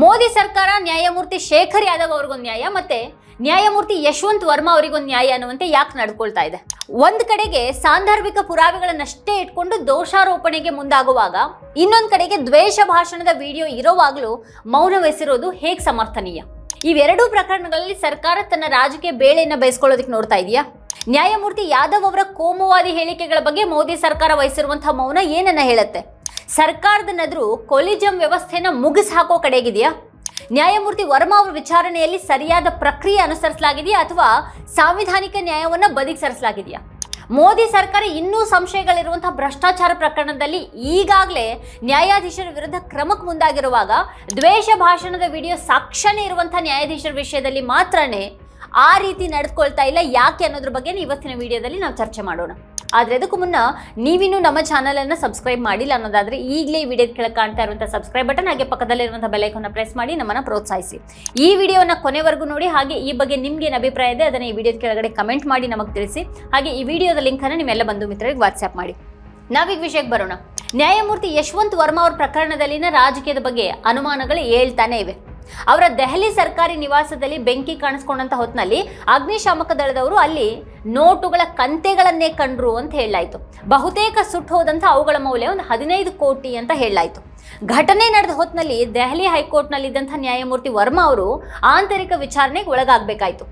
ಮೋದಿ ಸರ್ಕಾರ ನ್ಯಾಯಮೂರ್ತಿ ಶೇಖರ್ ಯಾದವ್ ಅವ್ರಿಗೊಂದು ನ್ಯಾಯ ಮತ್ತೆ ನ್ಯಾಯಮೂರ್ತಿ ಯಶವಂತ್ ವರ್ಮಾ ಅವರಿಗೊಂದು ನ್ಯಾಯ ಅನ್ನುವಂತೆ ಯಾಕೆ ನಡ್ಕೊಳ್ತಾ ಇದೆ? ಒಂದ್ ಕಡೆಗೆ ಸಾಂದರ್ಭಿಕ ಪುರಾವೆಗಳನ್ನಷ್ಟೇ ಇಟ್ಕೊಂಡು ದೋಷಾರೋಪಣೆಗೆ ಮುಂದಾಗುವಾಗ ಇನ್ನೊಂದ್ ಕಡೆಗೆ ದ್ವೇಷ ಭಾಷಣದ ವಿಡಿಯೋ ಇರೋವಾಗಲೂ ಮೌನ ವಹಿಸಿರೋದು ಹೇಗೆ ಸಮರ್ಥನೀಯ? ಇವೆರಡೂ ಪ್ರಕರಣಗಳಲ್ಲಿ ಸರ್ಕಾರ ತನ್ನ ರಾಜಕೀಯ ಬೇಳೆಯನ್ನು ಬೇಯಿಸ್ಕೊಳ್ಳೋದಕ್ಕೆ ನೋಡ್ತಾ ಇದೆಯಾ? ನ್ಯಾಯಮೂರ್ತಿ ಯಾದವ್ ಅವರ ಕೋಮುವಾದಿ ಹೇಳಿಕೆಗಳ ಬಗ್ಗೆ ಮೋದಿ ಸರ್ಕಾರ ವಹಿಸಿರುವಂತಹ ಮೌನ ಏನನ್ನ ಹೇಳುತ್ತೆ? ಸರ್ಕಾರದ ನದರು ಕೊಲಿಜಂ ವ್ಯವಸ್ಥೆನ ಮುಗಿಸ್ ಹಾಕೋ ಕಡೆಗಿದೆಯಾ? ನ್ಯಾಯಮೂರ್ತಿ ವರ್ಮಾ ಅವರ ವಿಚಾರಣೆಯಲ್ಲಿ ಸರಿಯಾದ ಪ್ರಕ್ರಿಯೆ ಅನುಸರಿಸಲಾಗಿದೆಯಾ ಅಥವಾ ಸಾಂವಿಧಾನಿಕ ನ್ಯಾಯವನ್ನ ಬದಿಗೆ ಸರಿಸಲಾಗಿದೆಯಾ ಮೋದಿ ಸರ್ಕಾರ ಇನ್ನೂ ಸಂಶಯಗಳಿರುವಂತಹ ಭ್ರಷ್ಟಾಚಾರ ಪ್ರಕರಣದಲ್ಲಿ ಈಗಾಗಲೇ ನ್ಯಾಯಾಧೀಶರ ವಿರುದ್ಧ ಕ್ರಮಕ್ಕೆ ಮುಂದಾಗಿರುವಾಗ ದ್ವೇಷ ಭಾಷಣದ ವಿಡಿಯೋ ಸಾಕ್ಷ್ಯನೇ ಇರುವಂತಹ ನ್ಯಾಯಾಧೀಶರ ವಿಷಯದಲ್ಲಿ ಮಾತ್ರನೇ ಆ ರೀತಿ ನಡೆದುಕೊಳ್ತಾ ಇಲ್ಲ, ಯಾಕೆ ಅನ್ನೋದ್ರ ಬಗ್ಗೆ ಇವತ್ತಿನ ವಿಡಿಯೋದಲ್ಲಿ ನಾವು ಚರ್ಚೆ ಮಾಡೋಣ. ಆದರೆ ಅದಕ್ಕೂ ಮುನ್ನ ನೀವಿನ್ನೂ ನಮ್ಮ ಚಾನಲನ್ನು ಸಬ್ಸ್ಕ್ರೈಬ್ ಮಾಡಿಲ್ಲ ಅನ್ನೋದಾದರೆ ಈಗಲೇ ಈ ವಿಡಿಯೋದ ಕೆಳಗೆ ಕಾಣ್ತಾ ಇರುವಂಥ ಸಬ್ಸ್ಕ್ರೈಬ್ ಬಟನ್ ಹಾಗೆ ಪಕ್ಕದಲ್ಲಿರುವಂಥ ಬೆಲೈಕನ್ನು ಪ್ರೆಸ್ ಮಾಡಿ ನಮ್ಮನ್ನು ಪ್ರೋತ್ಸಾಹಿಸಿ. ಈ ವಿಡಿಯೋನ ಕೊನೆವರೆಗೂ ನೋಡಿ, ಹಾಗೆ ಈ ಬಗ್ಗೆ ನಿಮಗೆ ಏನು ಅಭಿಪ್ರಾಯ ಇದೆ ಅದನ್ನು ಈ ವಿಡಿಯೋದ ಕೆಳಗಡೆ ಕಮೆಂಟ್ ಮಾಡಿ ನಮಗೆ ತಿಳಿಸಿ. ಹಾಗೆ ಈ ವಿಡಿಯೋದ ಲಿಂಕನ್ನು ನಿಮ್ಮೆಲ್ಲ ಬಂಧು ಮಿತ್ರರಿಗೆ ವಾಟ್ಸ್ಆ್ಯಪ್ ಮಾಡಿ. ನಾವೀಗ ವಿಷಯಕ್ಕೆ ಬರೋಣ. ನ್ಯಾಯಮೂರ್ತಿ ಯಶವಂತ್ ವರ್ಮಾ ಅವರ ಪ್ರಕರಣದಲ್ಲಿನ ರಾಜಕೀಯದ ಬಗ್ಗೆ ಅನುಮಾನಗಳು ಹೇಳ್ತಾನೆ ಇವೆ. ಅವರ ದೆಹಲಿ ಸರ್ಕಾರಿ ನಿವಾಸದಲ್ಲಿ ಬೆಂಕಿ ಕಾಣಿಸ್ಕೊಂಡಂತ ಹೊತ್ತಿನಲ್ಲಿ ಅಗ್ನಿಶಾಮಕ ದಳದವರು ಅಲ್ಲಿ ನೋಟುಗಳ ಕಂತೆಗಳನ್ನೇ ಕಂಡ್ರು ಅಂತ ಹೇಳಲಾಯಿತು. ಬಹುತೇಕ ಸುಟ್ಟು ಹೋದಂಥ ಅವುಗಳ ಮೌಲ್ಯ ಒಂದು ಹದಿನೈದು ಕೋಟಿ ಅಂತ ಹೇಳಲಾಯಿತು. ಘಟನೆ ನಡೆದ ಹೊತ್ತಿನಲ್ಲಿ ದೆಹಲಿ ಹೈಕೋರ್ಟ್ನಲ್ಲಿದ್ದಂಥ ನ್ಯಾಯಮೂರ್ತಿ ವರ್ಮಾ ಅವರು ಆಂತರಿಕ ವಿಚಾರಣೆಗೆ ಒಳಗಾಗಬೇಕಾಯಿತು.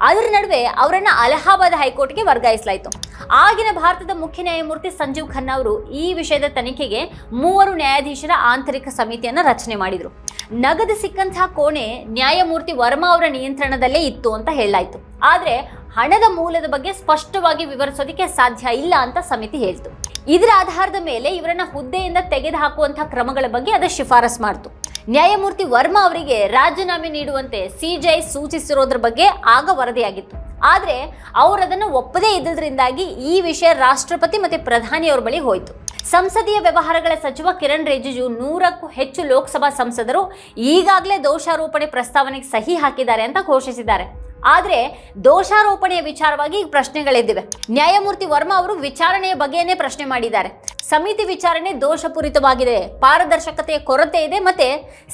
ಅದರ ನಡುವೆ ಅವರನ್ನು ಅಲಹಾಬಾದ್ ಹೈಕೋರ್ಟ್ಗೆ ವರ್ಗಾಯಿಸಲಾಯಿತು. ಆಗಿನ ಭಾರತದ ಮುಖ್ಯ ನ್ಯಾಯಮೂರ್ತಿ ಸಂಜೀವ್ ಖನ್ನಾ ಅವರು ಈ ವಿಷಯದ ತನಿಖೆಗೆ ಮೂವರು ನ್ಯಾಯಾಧೀಶರ ಆಂತರಿಕ ಸಮಿತಿಯನ್ನು ರಚನೆ ಮಾಡಿದರು. ನಗದು ಸಿಕ್ಕಂತಹ ಕೋಣೆ ನ್ಯಾಯಮೂರ್ತಿ ವರ್ಮಾ ಅವರ ನಿಯಂತ್ರಣದಲ್ಲೇ ಇತ್ತು ಅಂತ ಹೇಳಲಾಯಿತು. ಆದರೆ ಹಣದ ಮೂಲದ ಬಗ್ಗೆ ಸ್ಪಷ್ಟವಾಗಿ ವಿವರಿಸೋದಕ್ಕೆ ಸಾಧ್ಯ ಇಲ್ಲ ಅಂತ ಸಮಿತಿ ಹೇಳ್ತು. ಇದರ ಆಧಾರದ ಮೇಲೆ ಇವರನ್ನ ಹುದ್ದೆಯಿಂದ ತೆಗೆದುಹಾಕುವಂತಹ ಕ್ರಮಗಳ ಬಗ್ಗೆ ಅದು ಶಿಫಾರಸ್ ಮಾಡಿತು. ನ್ಯಾಯಮೂರ್ತಿ ವರ್ಮಾ ಅವರಿಗೆ ರಾಜೀನಾಮೆ ನೀಡುವಂತೆ ಸಿಜೆಐ ಸೂಚಿಸಿರೋದ್ರ ಬಗ್ಗೆ ಆಗ ವರದಿಯಾಗಿತ್ತು. ಆದರೆ ಅವರು ಅದನ್ನು ಒಪ್ಪದೇ ಇದ್ದದ್ರಿಂದಾಗಿ ಈ ವಿಷಯ ರಾಷ್ಟ್ರಪತಿ ಮತ್ತೆ ಪ್ರಧಾನಿಯವರ ಬಳಿ ಹೋಯಿತು. ಸಂಸದೀಯ ವ್ಯವಹಾರಗಳ ಸಚಿವ ಕಿರಣ್ ರಿಜಿಜು ನೂರಕ್ಕೂ ಹೆಚ್ಚು ಲೋಕಸಭಾ ಸಂಸದರು ಈಗಾಗಲೇ ದೋಷಾರೋಪಣೆ ಪ್ರಸ್ತಾವನೆಗೆ ಸಹಿ ಹಾಕಿದ್ದಾರೆ ಅಂತ ಘೋಷಿಸಿದ್ದಾರೆ. ಆದರೆ ದೋಷಾರೋಪಣೆಯ ವಿಚಾರವಾಗಿ ಪ್ರಶ್ನೆಗಳಿದ್ದಿವೆ. ನ್ಯಾಯಮೂರ್ತಿ ವರ್ಮಾ ಅವರು ವಿಚಾರಣೆಯ ಬಗ್ಗೆಯೇ ಪ್ರಶ್ನೆ ಮಾಡಿದ್ದಾರೆ. ಸಮಿತಿ ವಿಚಾರಣೆ ದೋಷಪೂರಿತವಾಗಿದೆ. ಪಾರದರ್ಶಕತೆಯ ಕೊರತೆ ಇದೆ ಮತ್ತೆ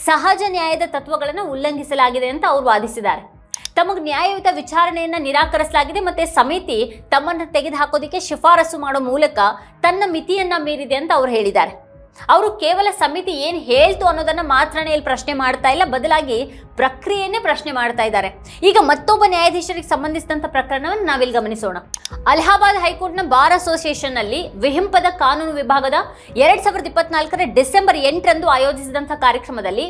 ಸಹಜ ನ್ಯಾಯದ ತತ್ವಗಳನ್ನು ಉಲ್ಲಂಘಿಸಲಾಗಿದೆ ಅಂತ ಅವರು ವಾದಿಸಿದ್ದಾರೆ. ತಮಗೆ ನ್ಯಾಯಯುತ ವಿಚಾರಣೆಯನ್ನು ನಿರಾಕರಿಸಲಾಗಿದೆ ಮತ್ತೆ ಸಮಿತಿ ತಮ್ಮನ್ನು ತೆಗೆದುಹಾಕೋದಕ್ಕೆ ಶಿಫಾರಸು ಮಾಡೋ ಮೂಲಕ ತನ್ನ ಮಿತಿಯನ್ನು ಮೀರಿದೆ ಅಂತ ಅವರು ಹೇಳಿದ್ದಾರೆ. ಅವರು ಕೇವಲ ಸಮಿತಿ ಏನು ಹೇಳ್ತು ಅನ್ನೋದನ್ನ ಮಾತ್ರನೇ ಇಲ್ಲಿ ಪ್ರಶ್ನೆ ಮಾಡ್ತಾ ಇಲ್ಲ, ಬದಲಾಗಿ ಪ್ರಕ್ರಿಯೆಯನ್ನೇ ಪ್ರಶ್ನೆ ಮಾಡ್ತಾ ಇದ್ದಾರೆ. ಈಗ ಮತ್ತೊಬ್ಬ ನ್ಯಾಯಾಧೀಶರಿಗೆ ಸಂಬಂಧಿಸಿದಂಥ ಪ್ರಕರಣವನ್ನು ನಾವಿಲ್ಲಿ ಗಮನಿಸೋಣ. ಅಲಹಾಬಾದ್ ಹೈಕೋರ್ಟ್ನ ಬಾರ್ ಅಸೋಸಿಯೇಷನ್ನಲ್ಲಿ ವಿಹಿಂಪದ ಕಾನೂನು ವಿಭಾಗದ ಎರಡ್ ಸಾವಿರದ ಇಪ್ಪತ್ನಾಲ್ಕರ ಡಿಸೆಂಬರ್ ಎಂಟರಂದು ಆಯೋಜಿಸಿದಂಥ ಕಾರ್ಯಕ್ರಮದಲ್ಲಿ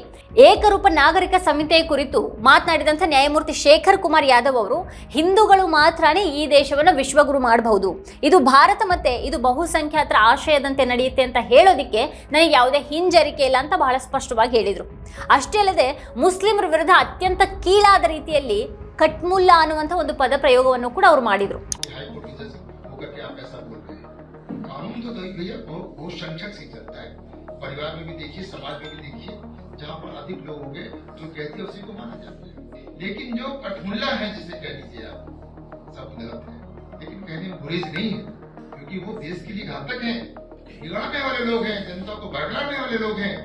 ಏಕರೂಪ ನಾಗರಿಕ ಸಂಹಿತೆಯ ಕುರಿತು ಮಾತನಾಡಿದಂಥ ನ್ಯಾಯಮೂರ್ತಿ ಶೇಖರ್ ಕುಮಾರ್ ಯಾದವ್ ಅವರು, ಹಿಂದೂಗಳು ಮಾತ್ರನೇ ಈ ದೇಶವನ್ನು ವಿಶ್ವಗುರು ಮಾಡಬಹುದು. ಇದು ಭಾರತ ಮತ್ತೆ ಇದು ಬಹುಸಂಖ್ಯಾತರ ಆಶಯದಂತೆ ನಡೆಯುತ್ತೆ ಅಂತ ಹೇಳೋದಿಕ್ಕೆ ನನಗೆ ಯಾವುದೇ ಹಿಂಜರಿಕೆ ಇಲ್ಲ ಅಂತ ಬಹಳ ಸ್ಪಷ್ಟವಾಗಿ ಹೇಳಿದರು ಅಷ್ಟೇ ಅಲ್ಲದೆ ಮುಸ್ಲಿಮರ ವಿರುದ್ಧ ಅತ್ಯಂತ ಕೀಳಾದ ರೀತಿಯಲ್ಲಿ ಕಟ್ಮುಲ್ಲಾ ಅನ್ನುವಂಥ ಒಂದು ಪದ ಪ್ರಯೋಗವನ್ನು ಕೂಡ ಅವರು ಮಾಡಿದರು हाईकोर्ट की जज होकर के आप ऐसा बोल रहे हैं कानून तो भाई भैया बहुत बहुत संख्यक से चलता है परिवार में भी देखिए समाज में भी देखिए जहाँ पर अधिक लोग होंगे जो कहते हैं उसी को माना जाता है लेकिन जो कठमुल्ला है जिसे कह लीजिए आप सब गलत है लेकिन कहने में गुरेज नहीं है क्योंकि वो देश के लिए घातक है बिगाड़ने वाले लोग हैं जनता को बरगलाने वाले लोग हैं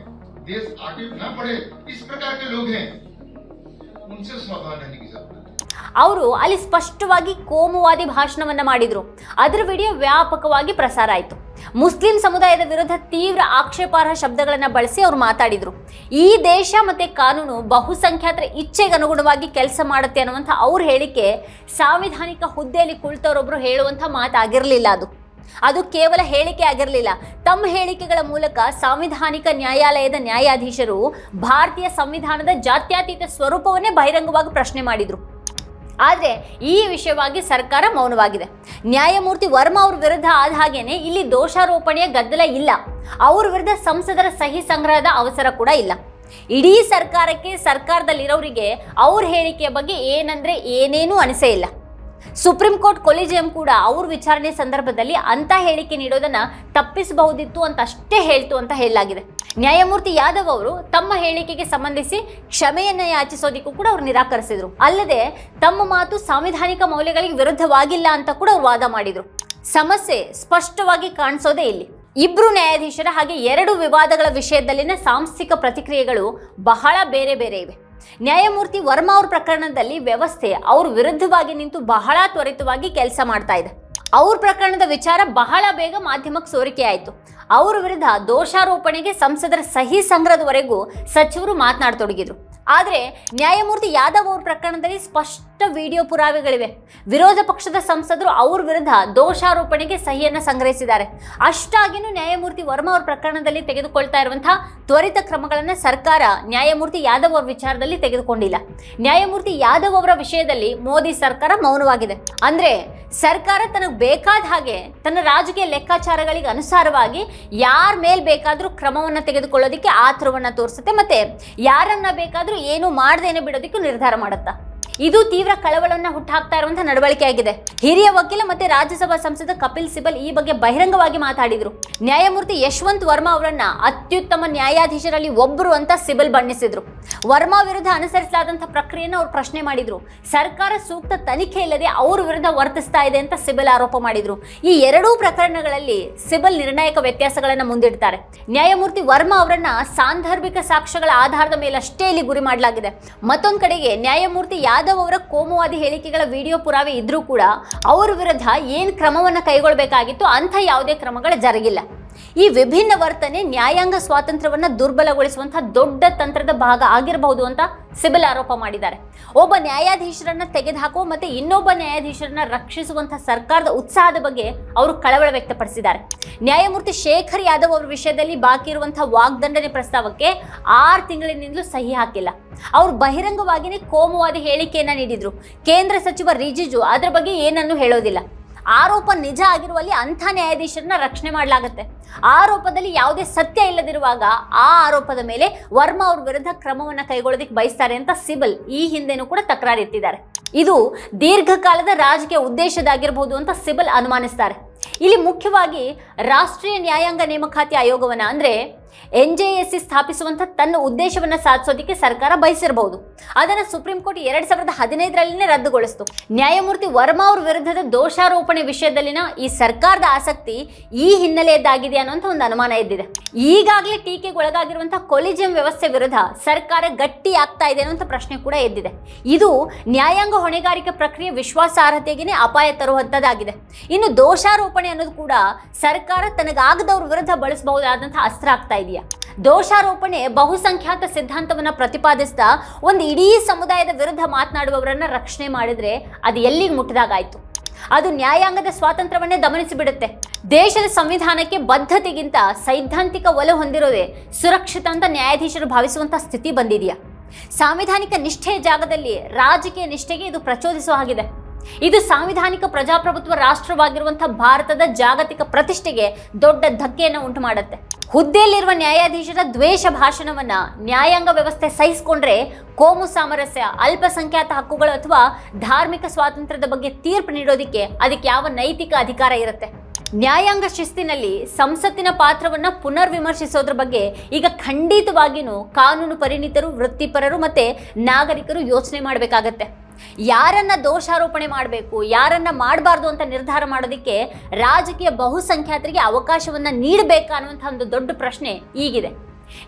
देश आगे न बढ़े इस प्रकार के लोग हैं उनसे सावधान रहने की जरूरत है ಅವರು ಅಲ್ಲಿ ಸ್ಪಷ್ಟವಾಗಿ ಕೋಮುವಾದಿ ಭಾಷಣವನ್ನ ಮಾಡಿದ್ರು ಅದರ ವಿಡಿಯೋ ವ್ಯಾಪಕವಾಗಿ ಪ್ರಸಾರ ಆಯಿತು ಮುಸ್ಲಿಂ ಸಮುದಾಯದ ವಿರುದ್ಧ ತೀವ್ರ ಆಕ್ಷೇಪಾರ್ಹ ಶಬ್ದಗಳನ್ನ ಬಳಸಿ ಅವರು ಮಾತಾಡಿದ್ರು ಈ ದೇಶ ಮತ್ತೆ ಕಾನೂನು ಬಹುಸಂಖ್ಯಾತರ ಇಚ್ಛೆಗೆ ಅನುಗುಣವಾಗಿ ಕೆಲಸ ಮಾಡುತ್ತೆ ಅನ್ನುವಂಥ ಅವ್ರ ಹೇಳಿಕೆ ಸಾಂವಿಧಾನಿಕ ಹುದ್ದೆಯಲ್ಲಿ ಕುಳಿತವರೊಬ್ರು ಹೇಳುವಂಥ ಮಾತಾಗಿರಲಿಲ್ಲ ಅದು ಅದು ಕೇವಲ ಹೇಳಿಕೆ ಆಗಿರಲಿಲ್ಲ. ತಮ್ಮ ಹೇಳಿಕೆಗಳ ಮೂಲಕ ಸಾಂವಿಧಾನಿಕ ನ್ಯಾಯಾಲಯದ ನ್ಯಾಯಾಧೀಶರು ಭಾರತೀಯ ಸಂವಿಧಾನದ ಜಾತ್ಯತೀತ ಸ್ವರೂಪವನ್ನೇ ಬಹಿರಂಗವಾಗಿ ಪ್ರಶ್ನೆ ಮಾಡಿದ್ರು. ಆದರೆ ಈ ವಿಷಯವಾಗಿ ಸರ್ಕಾರ ಮೌನವಾಗಿದೆ. ನ್ಯಾಯಮೂರ್ತಿ ವರ್ಮಾ ಅವ್ರ ವಿರುದ್ಧ ಆದ ಹಾಗೇನೆ ಇಲ್ಲಿ ದೋಷಾರೋಪಣೆಯ ಗದ್ದಲ ಇಲ್ಲ. ಅವ್ರ ವಿರುದ್ಧ ಸಂಸದರ ಸಹಿ ಸಂಗ್ರಹದ ಅವಸರ ಕೂಡ ಇಲ್ಲ. ಇಡೀ ಸರ್ಕಾರಕ್ಕೆ ಸರ್ಕಾರದಲ್ಲಿರೋರಿಗೆ ಅವ್ರ ಹೇಳಿಕೆಯ ಬಗ್ಗೆ ಏನಂದ್ರೆ ಏನೇನೂ ಅನಿಸೇ ಇಲ್ಲ. ಸುಪ್ರೀಂ ಕೋರ್ಟ್ ಕೊಲಿಜಿಯಂ ಕೂಡ ಅವ್ರ ವಿಚಾರಣೆ ಸಂದರ್ಭದಲ್ಲಿ ಅಂತ ಹೇಳಿಕೆ ನೀಡೋದನ್ನ ತಪ್ಪಿಸಬಹುದಿತ್ತು ಅಂತ ಅಷ್ಟೇ ಹೇಳ್ತು ಅಂತ ಹೇಳಲಾಗಿದೆ. ನ್ಯಾಯಮೂರ್ತಿ ಯಾದವ್ ಅವರು ತಮ್ಮ ಹೇಳಿಕೆಗೆ ಸಂಬಂಧಿಸಿ ಕ್ಷಮೆಯನ್ನ ಯಾಚಿಸೋದಿಕ್ಕೂ ಕೂಡ ಅವರು ನಿರಾಕರಿಸಿದ್ರು. ಅಲ್ಲದೆ ತಮ್ಮ ಮಾತು ಸಾಂವಿಧಾನಿಕ ಮೌಲ್ಯಗಳಿಗೆ ವಿರುದ್ಧವಾಗಿಲ್ಲ ಅಂತ ಕೂಡ ಅವರು ವಾದ ಮಾಡಿದ್ರು. ಸಮಸ್ಯೆ ಸ್ಪಷ್ಟವಾಗಿ ಕಾಣಿಸೋದೇ ಇಲ್ಲಿ. ಇಬ್ರು ನ್ಯಾಯಾಧೀಶರ ಹಾಗೆ ಎರಡು ವಿವಾದಗಳ ವಿಷಯದಲ್ಲಿನ ಸಾಂಸ್ಥಿಕ ಪ್ರತಿಕ್ರಿಯೆಗಳು ಬಹಳ ಬೇರೆ ಬೇರೆ ಇವೆ. ನ್ಯಾಯಮೂರ್ತಿ ವರ್ಮಾ ಅವ್ರ ಪ್ರಕರಣದಲ್ಲಿ ವ್ಯವಸ್ಥೆ, ಅವ್ರ ವಿರುದ್ಧವಾಗಿ ನಿಂತು ಬಹಳ ತ್ವರಿತವಾಗಿ ಕೆಲಸ ಮಾಡ್ತಾ ಇದೆ. ಅವ್ರ ಪ್ರಕರಣದ ವಿಚಾರ ಬಹಳ ಬೇಗ ಮಾಧ್ಯಮಕ್ಕೆ ಸೋರಿಕೆ ಆಯಿತು ಅವ್ರ ವಿರುದ್ಧ ದೋಷಾರೋಪಣೆಗೆ ಸಂಸದರ ಸಹಿ ಸಂಗ್ರಹದವರೆಗೂ ಸಚಿವರು ಮಾತನಾಡತೊಡಗಿದ್ರು. ಆದರೆ ನ್ಯಾಯಮೂರ್ತಿ ಯಾದವ್ ಅವ್ರ ಪ್ರಕರಣದಲ್ಲಿ ಸ್ಪಷ್ಟ ವಿಡಿಯೋ ಪುರಾವೆಗಳಿವೆ. ವಿರೋಧ ಪಕ್ಷದ ಸಂಸದರು ಅವ್ರ ವಿರುದ್ಧ ದೋಷಾರೋಪಣೆಗೆ ಸಹಿಯನ್ನು ಸಂಗ್ರಹಿಸಿದ್ದಾರೆ. ಅಷ್ಟಾಗಿನೂ ನ್ಯಾಯಮೂರ್ತಿ ವರ್ಮಾ ಅವ್ರ ಪ್ರಕರಣದಲ್ಲಿ ತೆಗೆದುಕೊಳ್ತಾ ಇರುವಂತಹ ತ್ವರಿತ ಕ್ರಮಗಳನ್ನು ಸರ್ಕಾರ ನ್ಯಾಯಮೂರ್ತಿ ಯಾದವ್ ಅವ್ರ ವಿಚಾರದಲ್ಲಿ ತೆಗೆದುಕೊಂಡಿಲ್ಲ. ನ್ಯಾಯಮೂರ್ತಿ ಯಾದವ್ ಅವರ ವಿಷಯದಲ್ಲಿ ಮೋದಿ ಸರ್ಕಾರ ಮೌನವಾಗಿದೆ. ಅಂದ್ರೆ ಸರ್ಕಾರ ತನಗೆ ಬೇಕಾದ ಹಾಗೆ ತನ್ನ ರಾಜಕೀಯ ಲೆಕ್ಕಾಚಾರಗಳಿಗೆ ಅನುಸಾರವಾಗಿ ಯಾರ ಮೇಲೆ ಬೇಕಾದರೂ ಕ್ರಮವನ್ನು ತೆಗೆದುಕೊಳ್ಳೋದಕ್ಕೆ ಆತುರವನ್ನು ತೋರಿಸುತ್ತೆ, ಮತ್ತು ಯಾರನ್ನು ಬೇಕಾದರೂ ಏನು ಮಾಡ್ದೇನೆ ಬಿಡೋದಕ್ಕೂ ನಿರ್ಧಾರ ಮಾಡುತ್ತಾ? ಇದು ತೀವ್ರ ಕಳವಳವನ್ನು ಹುಟ್ಟಾಕ್ತಾ ಇರುವಂತಹ ನಡವಳಿಕೆ ಆಗಿದೆ. ಹಿರಿಯ ವಕೀಲ ಮತ್ತೆ ರಾಜ್ಯಸಭಾ ಸಂಸದ ಕಪಿಲ್ ಸಿಬಲ್ ಈ ಬಗ್ಗೆ ಬಹಿರಂಗವಾಗಿ ಮಾತಾಡಿದ್ರು. ನ್ಯಾಯಮೂರ್ತಿ ಯಶವಂತ್ ವರ್ಮಾ ಅವರನ್ನ ಅತ್ಯುತ್ತಮ ನ್ಯಾಯಾಧೀಶರಲ್ಲಿ ಒಬ್ಬರು ಅಂತ ಸಿಬಲ್ ಬಣ್ಣಿಸಿದ್ರು. ವರ್ಮಾ ವಿರುದ್ಧ ಅನುಸರಿಸಲಾದಂತಹ ಪ್ರಕ್ರಿಯೆಯನ್ನು ಅವರು ಪ್ರಶ್ನೆ ಮಾಡಿದ್ರು. ಸರ್ಕಾರ ಸೂಕ್ತ ತನಿಖೆ ಇಲ್ಲದೆ ಅವರ ವಿರುದ್ಧ ವರ್ತಿಸ್ತಾ ಇದೆ ಅಂತ ಸಿಬಲ್ ಆರೋಪ ಮಾಡಿದ್ರು. ಈ ಎರಡೂ ಪ್ರಕರಣಗಳಲ್ಲಿ ಸಿಬಲ್ ನಿರ್ಣಾಯಕ ವ್ಯತ್ಯಾಸಗಳನ್ನು ಮುಂದಿಡ್ತಾರೆ. ನ್ಯಾಯಮೂರ್ತಿ ವರ್ಮಾ ಅವರನ್ನ ಸಾಂದರ್ಭಿಕ ಸಾಕ್ಷ್ಯಗಳ ಆಧಾರದ ಮೇಲಷ್ಟೇ ಇಲ್ಲಿ ಗುರಿ ಮಾಡಲಾಗಿದೆ. ಮತ್ತೊಂದು ಕಡೆಗೆ ನ್ಯಾಯಮೂರ್ತಿ ಯಾದವ್ ಅವರ ಕೋಮುವಾದಿ ಹೇಳಿಕೆಗಳ ವಿಡಿಯೋ ಪುರಾವೆ ಇದ್ರೂ ಕೂಡ ಅವರ ವಿರುದ್ಧ ಏನು ಕ್ರಮವನ್ನು ಕೈಗೊಳ್ಳಬೇಕಾಗಿತ್ತು ಅಂಥ ಯಾವುದೇ ಕ್ರಮಗಳು ಜರುಗಿಲ್ಲ. ಈ ವಿಭಿನ್ನ ವರ್ತನೆ ನ್ಯಾಯಾಂಗ ಸ್ವಾತಂತ್ರ್ಯವನ್ನು ದುರ್ಬಲಗೊಳಿಸುವಂತಹ ದೊಡ್ಡ ತಂತ್ರದ ಭಾಗ ಆಗಿರಬಹುದು ಅಂತ ಸಿಬಿಲ್ ಆರೋಪ ಮಾಡಿದ್ದಾರೆ. ಒಬ್ಬ ನ್ಯಾಯಾಧೀಶರನ್ನ ತೆಗೆದುಹಾಕುವ ಮತ್ತೆ ಇನ್ನೊಬ್ಬ ನ್ಯಾಯಾಧೀಶರನ್ನ ರಕ್ಷಿಸುವಂತಹ ಸರ್ಕಾರದ ಉತ್ಸಾಹದ ಬಗ್ಗೆ ಅವರು ಕಳವಳ ವ್ಯಕ್ತಪಡಿಸಿದ್ದಾರೆ. ನ್ಯಾಯಮೂರ್ತಿ ಶೇಖರ್ ಯಾದವ್ ಅವರ ವಿಷಯದಲ್ಲಿ ಬಾಕಿ ಇರುವಂತಹ ವಾಗ್ದಂಡನೆ ಪ್ರಸ್ತಾವಕ್ಕೆ ಆರು ತಿಂಗಳಿನಿಂದಲೂ ಸಹಿ ಹಾಕಿಲ್ಲ. ಅವರು ಬಹಿರಂಗವಾಗಿಯೇ ಕೋಮುವಾದಿ ಹೇಳಿಕೆಯನ್ನ ನೀಡಿದ್ರು. ಕೇಂದ್ರ ಸಚಿವ ರಿಜಿಜು ಅದರ ಬಗ್ಗೆ ಏನನ್ನು ಹೇಳೋದಿಲ್ಲ. ಆರೋಪ ನಿಜ ಆಗಿರುವಲ್ಲಿ ಅಂಥ ನ್ಯಾಯಾಧೀಶರನ್ನ ರಕ್ಷಣೆ ಮಾಡಲಾಗುತ್ತೆ. ಆರೋಪದಲ್ಲಿ ಯಾವುದೇ ಸತ್ಯ ಇಲ್ಲದಿರುವಾಗ ಆ ಆರೋಪದ ಮೇಲೆ ವರ್ಮಾ ಅವ್ರ ವಿರುದ್ಧ ಕ್ರಮವನ್ನು ಕೈಗೊಳ್ಳೋದಕ್ಕೆ ಬಯಸ್ತಾರೆ ಅಂತ ಸಿಬಲ್ ಈ ಹಿಂದೆನೂ ಕೂಡ ತಕರಾರು ಎತ್ತಿದ್ದಾರೆ. ಇದು ದೀರ್ಘಕಾಲದ ರಾಜಕೀಯ ಉದ್ದೇಶದಾಗಿರಬಹುದು ಅಂತ ಸಿಬಲ್ ಅನುಮಾನಿಸ್ತಾರೆ. ಇಲ್ಲಿ ಮುಖ್ಯವಾಗಿ ರಾಷ್ಟ್ರೀಯ ನ್ಯಾಯಾಂಗ ನೇಮಕಾತಿ ಆಯೋಗವನ್ನ ಅಂದ್ರೆ ಎನ್ ಜೆ ಎಸ್ ಸಿ ಸ್ಥಾಪಿಸುವಂಥ ತನ್ನ ಉದ್ದೇಶವನ್ನು ಸಾಧಿಸೋದಕ್ಕೆ ಸರ್ಕಾರ ಬಯಸಿರಬಹುದು ಅದನ್ನು ಸುಪ್ರೀಂ ಕೋರ್ಟ್ ಎರಡು ಸಾವಿರದ ಹದಿನೈದರಲ್ಲಿನೇ ರದ್ದುಗೊಳಿಸಿತು. ನ್ಯಾಯಮೂರ್ತಿ ವರ್ಮಾ ಅವ್ರ ವಿರುದ್ಧದ ದೋಷಾರೋಪಣೆ ವಿಷಯದಲ್ಲಿನ ಈ ಸರ್ಕಾರದ ಆಸಕ್ತಿ ಈ ಹಿನ್ನೆಲೆಯದ್ದಾಗಿದೆ ಅನ್ನುವಂಥ ಒಂದು ಅನುಮಾನ ಇದ್ದಿದೆ ಈಗಾಗಲೇ ಟೀಕೆಗೊಳಗಾಗಿರುವಂತಹ ಕೊಲಿಜಿಯಂ ವ್ಯವಸ್ಥೆ ವಿರುದ್ಧ ಸರ್ಕಾರ ಗಟ್ಟಿ ಆಗ್ತಾ ಇದೆ ಅನ್ನುವಂಥ ಪ್ರಶ್ನೆ ಕೂಡ ಎದ್ದಿದೆ. ಇದು ನ್ಯಾಯಾಂಗ ಹೊಣೆಗಾರಿಕೆ ಪ್ರಕ್ರಿಯೆ ವಿಶ್ವಾಸಾರ್ಹತೆಗೆ ಅಪಾಯ ತರುವಂಥದ್ದಾಗಿದೆ. ಇನ್ನು ದೋಷಾರೋಪಣೆ ಅನ್ನೋದು ಕೂಡ ಸರ್ಕಾರ ತನಗಾಗದವ್ರ ವಿರುದ್ಧ ಬಳಸಬಹುದಾದಂತಹ ಅಸ್ತ್ರ ಆಗ್ತಾ ಇದೆಯಾ? ದೋಷಾರೋಪಣೆ, ಬಹುಸಂಖ್ಯಾತ ಸಿದ್ಧಾಂತವನ್ನ ಪ್ರತಿಪಾದಿಸ್ತಾ ಒಂದು ಇಡೀ ಸಮುದಾಯದ ವಿರುದ್ಧ ಮಾತನಾಡುವವರನ್ನ ರಕ್ಷಣೆ ಮಾಡಿದ್ರೆ ಅದು ಎಲ್ಲಿಗೆ ಮುಟ್ಟಿದಾಗಾಯ್ತು ಅದು ನ್ಯಾಯಾಂಗದ ಸ್ವಾತಂತ್ರ್ಯವನ್ನೇ ದಮನಿಸಿಬಿಡುತ್ತೆ. ದೇಶದ ಸಂವಿಧಾನಕ್ಕೆ ಬದ್ಧತೆಗಿಂತ ಸೈದ್ಧಾಂತಿಕ ಒಲೆ ಹೊಂದಿರೋದೇ ಸುರಕ್ಷಿತ ಅಂತ ನ್ಯಾಯಾಧೀಶರು ಭಾವಿಸುವಂಥ ಸ್ಥಿತಿ ಬಂದಿದೆಯಾ? ಸಾಂವಿಧಾನಿಕ ನಿಷ್ಠೆಯ ಜಾಗದಲ್ಲಿ ರಾಜಕೀಯ ನಿಷ್ಠೆಗೆ ಇದು ಪ್ರಚೋದಿಸುವ ಹಾಗಿದೆ. ಇದು ಸಾಂವಿಧಾನಿಕ ಪ್ರಜಾಪ್ರಭುತ್ವ ರಾಷ್ಟ್ರವಾಗಿರುವಂತಹ ಭಾರತದ ಜಾಗತಿಕ ಪ್ರತಿಷ್ಠೆಗೆ ದೊಡ್ಡ ಧಕ್ಕೆಯನ್ನು ಉಂಟು ಮಾಡುತ್ತೆ ಹುದ್ದೆಯಲ್ಲಿರುವ ನ್ಯಾಯಾಧೀಶರ ದ್ವೇಷ ಭಾಷಣವನ್ನ ನ್ಯಾಯಾಂಗ ವ್ಯವಸ್ಥೆ ಸಹಿಸಿಕೊಂಡ್ರೆ ಕೋಮು ಸಾಮರಸ್ಯ, ಅಲ್ಪಸಂಖ್ಯಾತ ಹಕ್ಕುಗಳು ಅಥವಾ ಧಾರ್ಮಿಕ ಸ್ವಾತಂತ್ರ್ಯದ ಬಗ್ಗೆ ತೀರ್ಪು ನೀಡೋದಕ್ಕೆ ಅದಕ್ಕೆ ಯಾವ ನೈತಿಕ ಅಧಿಕಾರ ಇರುತ್ತೆ. ನ್ಯಾಯಾಂಗ ಶಿಸ್ತಿನಲ್ಲಿ ಸಂಸತ್ತಿನ ಪಾತ್ರವನ್ನ ಪುನರ್ ವಿಮರ್ಶಿಸೋದ್ರ ಬಗ್ಗೆ ಈಗ ಖಂಡಿತವಾಗಿಯೂ ಕಾನೂನು ಪರಿಣಿತರು, ವೃತ್ತಿಪರರು ಮತ್ತೆ ನಾಗರಿಕರು ಯೋಚನೆ ಮಾಡಬೇಕಾಗತ್ತೆ. ಯಾರನ್ನ ದೋಷಾರೋಪಣೆ ಮಾಡಬೇಕು, ಯಾರನ್ನ ಮಾಡಬಾರ್ದು ಅಂತ ನಿರ್ಧಾರ ಮಾಡೋದಕ್ಕೆ ರಾಜಕೀಯ ಬಹುಸಂಖ್ಯಾತರಿಗೆ ಅವಕಾಶವನ್ನ ನೀಡಬೇಕಾ ಅನ್ನುವಂಥ ಒಂದು ದೊಡ್ಡ ಪ್ರಶ್ನೆ ಈಗಿದೆ.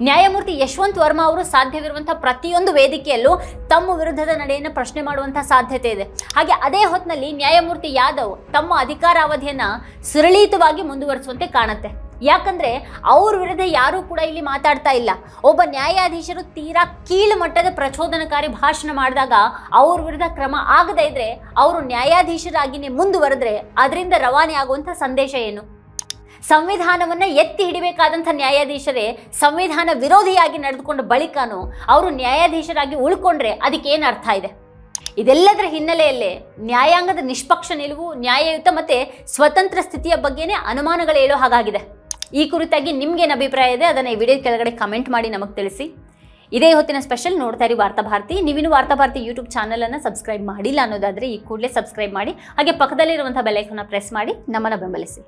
ನ್ಯಾಯಮೂರ್ತಿ ಯಶವಂತ್ ವರ್ಮಾ ಅವರು ಸಾಧ್ಯವಿರುವಂತಹ ಪ್ರತಿಯೊಂದು ವೇದಿಕೆಯಲ್ಲೂ ತಮ್ಮ ವಿರುದ್ಧದ ನಡೆಯನ್ನು ಪ್ರಶ್ನೆ ಮಾಡುವಂತಹ ಸಾಧ್ಯತೆ ಇದೆ. ಹಾಗೆ ಅದೇ ಹೊತ್ತಿನಲ್ಲಿ ನ್ಯಾಯಮೂರ್ತಿ ಯಾದವ್ ತಮ್ಮ ಅಧಿಕಾರಾವಧಿಯನ್ನು ಸುರಳಿತವಾಗಿ ಮುಂದುವರಿಸುವಂತೆ ಕಾಣುತ್ತೆ. ಯಾಕಂದ್ರೆ ಅವ್ರ ವಿರುದ್ಧ ಯಾರೂ ಕೂಡ ಇಲ್ಲಿ ಮಾತಾಡ್ತಾ ಇಲ್ಲ. ಒಬ್ಬ ನ್ಯಾಯಾಧೀಶರು ತೀರಾ ಕೀಳುಮಟ್ಟದ ಪ್ರಚೋದನಕಾರಿ ಭಾಷಣ ಮಾಡಿದಾಗ ಅವ್ರ ವಿರುದ್ಧ ಕ್ರಮ ಆಗದೇ ಇದ್ರೆ ಅವರು ನ್ಯಾಯಾಧೀಶರಾಗಿನೇ ಮುಂದುವರೆದ್ರೆ ಅದರಿಂದ ರವಾನೆ ಆಗುವಂಥ ಸಂದೇಶ ಏನು? ಸಂವಿಧಾನವನ್ನ ಎತ್ತಿ ಹಿಡಿಬೇಕಾದಂಥ ನ್ಯಾಯಾಧೀಶರೇ ಸಂವಿಧಾನ ವಿರೋಧಿಯಾಗಿ ನಡೆದುಕೊಂಡ ಬಳಿಕನೂ ಅವರು ನ್ಯಾಯಾಧೀಶರಾಗಿ ಉಳ್ಕೊಂಡ್ರೆ ಅದಕ್ಕೆ ಏನು ಅರ್ಥ ಇದೆ? ಇದೆಲ್ಲದರ ಹಿನ್ನೆಲೆಯಲ್ಲೇ ನ್ಯಾಯಾಂಗದ ನಿಷ್ಪಕ್ಷ ನಿಲುವು, ನ್ಯಾಯಯುತ ಮತ್ತು ಸ್ವತಂತ್ರ ಸ್ಥಿತಿಯ ಬಗ್ಗೆನೇ ಅನುಮಾನಗಳು ಹೇಳೋ ಹಾಗಾಗಿದೆ. ಈ ಕುರಿತಾಗಿ ನಿಮ್ಗೇನು ಅಭಿಪ್ರಾಯ ಇದೆ? ಅದನ್ನು ಈ ವಿಡಿಯೋ ಕೆಳಗಡೆ ಕಮೆಂಟ್ ಮಾಡಿ ನಮಗೆ ತಿಳಿಸಿ. ಇದೇ ಹೊತ್ತಿನ ಸ್ಪೆಷಲ್ ನೋಡ್ತಾ ಇರಿ ವಾರ್ತಾಭಾರತಿ ವಾರ್ತಾ ವಾರ್ತಾಭಾರತಿ ಯೂಟ್ಯೂಬ್ ಚಾನಲನ್ನು ಸಬ್ಸ್ಕ್ರೈಬ್ ಮಾಡಿಲ್ಲ ಅನ್ನೋದಾದರೆ ಈ ಕೂಡಲೇ ಸಬ್ಸ್ಕ್ರೈಬ್ ಮಾಡಿ. ಹಾಗೆ ಪಕ್ಕದಲ್ಲಿರುವಂಥ ಬೆಲೈಕನ್ನ ಪ್ರೆಸ್ ಮಾಡಿ ನಮ್ಮನ್ನು ಬೆಂಬಲಿಸಿ.